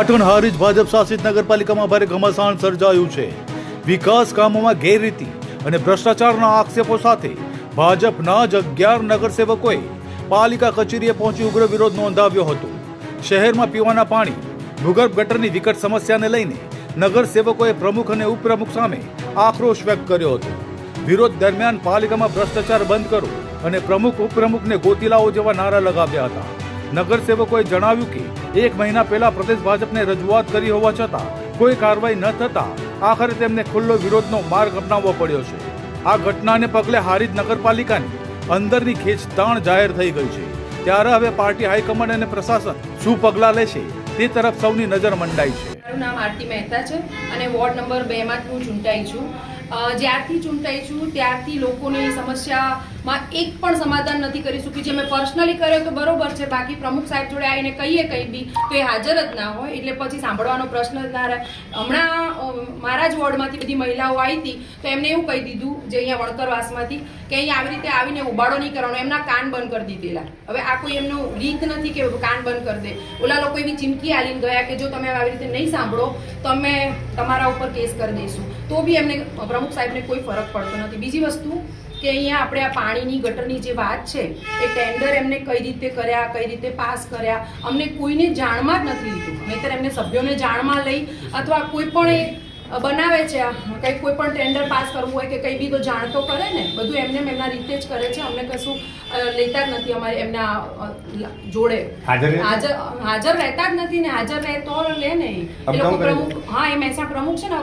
પાટણ હારીજ ભાજપ શાસિત નગરપાલિકામાં ભારે ઘમાસાણ સર્જાયું છે. વિકાસ કામોમાં ગેરરીતિ અને ભ્રષ્ટાચારના આક્ષેપો સાથે ભાજપના જ અગિયાર નગરસેવકોએ પાલિકા કચેરીએ પહોંચી ઉગ્ર વિરોધ નોંધાવ્યો હતો. શહેરમાં પીવાના પાણી, ભૂગર્ભ ગટરની વિકટ સમસ્યાને લઈને નગરસેવકોએ પ્રમુખ અને ઉપપ્રમુખ સામે આક્રોશ વ્યક્ત કર્યો હતો. વિરોધ દરમિયાન પાલિકામાં ભ્રષ્ટાચાર બંધ કરો અને પ્રમુખ ઉપપ્રમુખને ગોતી લાવો જેવા નારા લગાવ્યા હતા. નગરસેવકોએ જણાવ્યું કે, એક મહિના પહેલા પ્રદેશ ભાજપને રજૂઆત કરી હોવા છતાં, કોઈ કાર્યવાહી ન થતા, આખરે તેમને ખુલ્લો વિરોધનો માર્ગ અપનાવવો પડ્યો છે. આ ઘટનાને પગલે હારીજ નગરપાલિકાની અંદરની ખેંચતાણ જાહેર થઈ ગઈ છે. ત્યારે હવે પાર્ટી હાઈકમાન્ડ અને પ્રશાસન શું પગલાં લેશે, તે તરફ સૌની નજર મંડાઈ છે. મારું નામ આરતી મહેતા છે અને વોર્ડ નંબર બેમાં હું ચૂંટાઈ છું. જ્યારથી ચૂંટાઈ છું, ત્યારથી લોકોની સમસ્યામાં એક પણ સમાધાન નથી કરી શકી. જે મેં પર્સનલી કર્યો તો બરોબર છે, બાકી પ્રમુખ સાહેબ જોડે આવીને કહીએ કંઈ બી તો એ હાજર જ ના હોય. એટલે પછી સાંભળવાનો પ્રશ્ન જ ના રહે. હમણાં મારા જ વોર્ડમાંથી બધી મહિલાઓ આવી હતી તો એમને એવું કહી દીધું જે અહીંયા વણકરવાસમાંથી કે અહીંયા આવી રીતે આવીને ઉબાડો નહીં કરવાનો. એમના કાન બંધ કરી દીધેલા. હવે આ કોઈ એમનો રીત નથી કે કાન બંધ કરી દે. ઓલા લોકો એવી ચીમકી આલીને ગયા કે જો તમે આવી રીતે નહીં સાંભળો તો અમે તમારા ઉપર કેસ કરી દઈશું. તો બી એમને, પ્રમુખ સાહેબને કોઈ ફરક પડતો નથી. બીજી વસ્તુ કે અહીંયા આપણે આ પાણીની, ગટરની જે વાત છે, એ ટેન્ડર એમને કઈ રીતે કર્યા, કઈ રીતે પાસ કર્યા, અમને કોઈને જાણમાં જ નથી લીધું. નહીંતર એમને સભ્યોને જાણમાં લઈ અથવા કોઈ પણ એ બનાવે છે આ. કંઈ કોઈ પણ ટેન્ડર પાસ કરવું હોય કે કંઈ બી તો જાણ તો કરે ને. બધું એમને એમના રીતે જ કરે છે. અમને કશું લેતા જ નથી અમારે એમના જોડે. હાજર હાજર રહેતા જ નથી ને. હાજર રહે તો લે ને. એ. એ લોકો પ્રમુખ હા એ મહેસાણા પ્રમુખ છે ને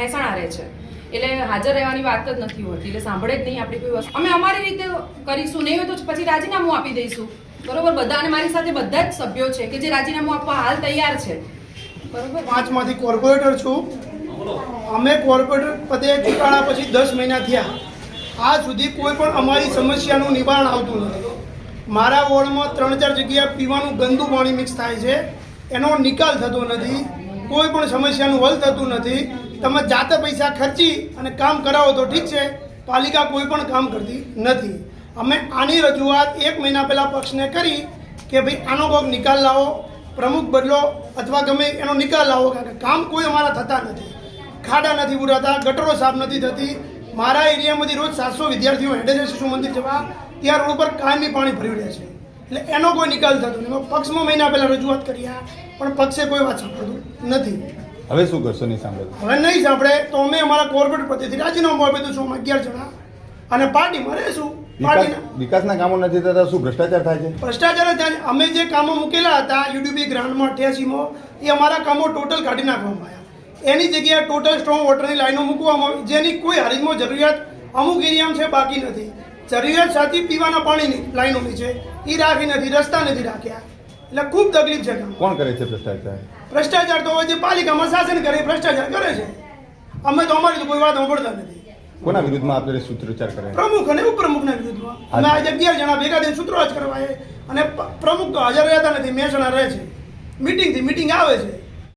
મહેસાણા રહે છે. એટલે હાજર રહેવાની વાત જ નથી હોતી. એટલે સાંભળે જ નહીં આપણી કોઈ વસ્તુ. અમે અમારી રીતે કરીશું. નહીં હોય તો પછી રાજીનામું આપી દઈશું. બરોબર? બધા અને મારી સાથે બધા જ સભ્યો છે કે જે રાજીનામું આપવા હાલ તૈયાર છે. બરોબર? પાંચમાંથી કોર્પોરેટર છું. અમે કોર્પોરેટર પદે ચૂંટાણા પછી દસ મહિના થયા. આજ સુધી કોઈ પણ અમારી સમસ્યાનું નિવારણ આવતું નથી. મારા વોર્ડમાં ત્રણ ચાર જગ્યાએ પીવાનું ગંદુ પાણી મિક્સ થાય છે. એનો નિકાલ થતો નથી. કોઈ પણ સમસ્યાનું હલ થતું નથી. તમે જાતે પૈસા ખર્ચી અને કામ કરાવો તો ઠીક છે. પાલિકા કોઈ પણ કામ કરતી નથી. અમે આની રજૂઆત એક મહિના પહેલાં પક્ષને કરી કે ભાઈ આનો કોઈક નિકાલ લાવો, પ્રમુખ બદલો અથવા ગમે એનો નિકાલ લાવો, કારણ કે કામ કોઈ અમારા થતા નથી. ખાડા નથી પુરાતા ગટરો સાફ નથી થતી. મારા એરિયામાંથી રોજ સાતસો વિદ્યાર્થીઓ હેડે છે શિશુ મંદિર જવા. ત્યાં રોડ ઉપર કાયમી પાણી ભરી રહે છે. એટલે એનો કોઈ નિકાલ થતો નહીં. પક્ષમાં મહિના પહેલાં રજૂઆત કર્યા પણ પક્ષે કોઈ વાત સાંભળતું નથી. હવે શું કરશો નહીં સાંભળે હવે નહીં સાંભળે તો અમે અમારા કોર્પોરેટ પ્રતિથી રાજીનામું આપી દઈશું અમે અગિયાર જણા? અને પાર્ટીમાં રહેશું. વિકાસના કામો નથી થતા શું ભ્રષ્ટાચાર થાય છે? ભ્રષ્ટાચાર થાય અમે જે કામો મૂકેલા હતા યુડીબી ગ્રાન્ટમાં અઠ્યાસીમાં એ અમારા કામો ટોટલ કાઢી નાખવામાં આવ્યા. એની જગ્યાએ ટોટલ સ્ટ્રોંગ વોટરની લાઈનો મૂકવામાં આવી જેની કોઈ હરીજમાં જરૂરિયાત અમુક એરિયામાં છે બાકી નથી. જરૂરિયાત સાથે પીવાના પાણીની લાઈનોની છે એ રાખી નથી રસ્તા નથી રાખ્યા. એટલે ખૂબ તકલીફ છે કોણ કરે છે ભ્રષ્ટાચાર? ભ્રષ્ટાચાર તો હોય જે પાલિકામાં શાસન કરે ભ્રષ્ટાચાર કરે છે. અમે તો અમારી તો કોઈ વાત સાંભળતા નથી. કોના વિરુદ્ધમાં આપણે સૂત્રોચ્ચાર કરે પ્રમુખ અને ઉપપ્રમુખના વિરુદ્ધમાં. અમે આજે અગિયાર જણા ભેગા થઈને સૂત્રો જ કરવા અને પ્રમુખ તો હાજર રહેતા નથી મેસણા રહે છે. મિટિંગથી મીટિંગ આવે છે.